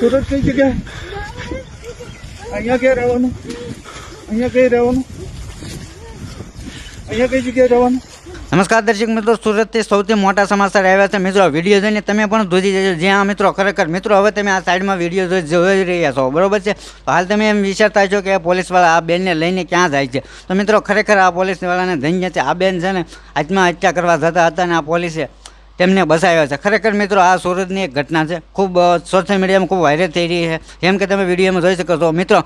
સુરત કઈ જગ્યાએ? અહીંયા ક્યાં રહેવાનું? અહીંયા કઈ રહેવાનું? અહીંયા કઈ જગ્યાએ રહેવાનું? નમસ્કાર દર્શક મિત્રો, સુરતથી સૌથી મોટા સમાચાર આવ્યા છે. મિત્રો, વીડિયો જોઈને તમે પણ ધોજી જજો. જ્યાં મિત્રો ખરેખર, મિત્રો, હવે તમે આ સાઈડમાં વીડિયો જોઈ જોઈ રહ્યા છો. બરોબર છે? હાલ તમે એમ વિચારતા છો કે પોલીસવાળા આ બેનને લઈને ક્યાં જાય છે? તો મિત્રો, ખરેખર આ પોલીસવાળાને ધન્ય છે. આ બેન છે ને આત્મહત્યા કરવા જતા હતા અને આ પોલીસે તેમને બસાવ્યા છે. ખરેખર મિત્રો, આ સુરતની એક ઘટના છે. ખૂબ સોશિયલ મીડિયામાં ખૂબ વાયરલ થઈ રહી છે. જેમ કે તમે વિડીયોમાં જોઈ શકો છો. મિત્રો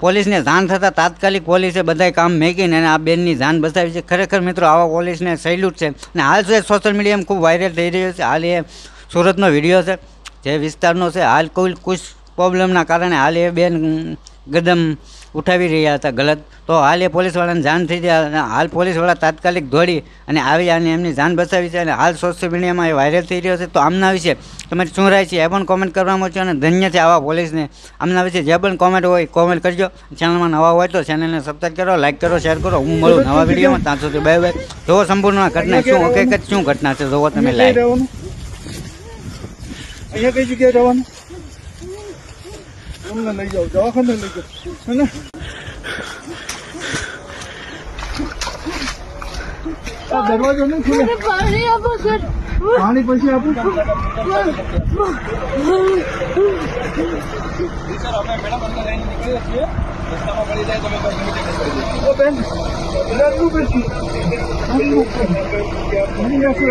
પોલીસને જાણ થતાં તાત્કાલિક પોલીસે બધાય કામ મેકીને અને આ બેનની જાન બચાવી છે. ખરેખર મિત્રો, આવા પોલીસને સૈલ્યુટ છે. અને હાલ છે સોશિયલ મીડિયામાં ખૂબ વાયરલ થઈ રહ્યો છે. હાલ એ સુરતનો વીડિયો છે. જે વિસ્તારનો છે, હાલ કોઈ કુછ પ્રોબ્લેમના કારણે હાલ એ બેન ગદમ ઉઠાવી રહ્યા હતા. ગલત. તો હાલ એ પોલીસવાળાને જાણ થઈ ગયા અને હાલ પોલીસવાળા તાત્કાલિક દોડી અને આવી અને એમની જાન બચાવી છે અને હાલ સોશિયલ મીડિયામાં એ વાયરલ થઈ રહ્યો છે. તો આમના વિશે તમારી શું રાય છે? એ પણ કોમેન્ટ કરવામાં છે અને ધન્ય છે આવા પોલીસને આમના વિશે જે પણ કોમેન્ટ હોય કોમેન્ટ કરજો. ચેનલમાં નવા હોય તો ચેનલને સબસ્ક્રાઈબ કરો લાઇક કરો શેર કરો. હું મળું નવા વિડીયોમાં ત્યાં સુધી બાય બાય જોવો સંપૂર્ણ ઘટના શું હકીકત શું ઘટના છે? જોવો તમે લાઈવ અહીંયા કઈ જગ્યાએ રહેવાનું અમને લઈ જાઓ દવાખાને લઈ જાઓ. હે ને? દરવાજો નહીં ખુલે. પાણી આપો સર. પાણી પછી આપું. ઓ બેન રડવું પછી રડવું પછી. અહીં બેસો.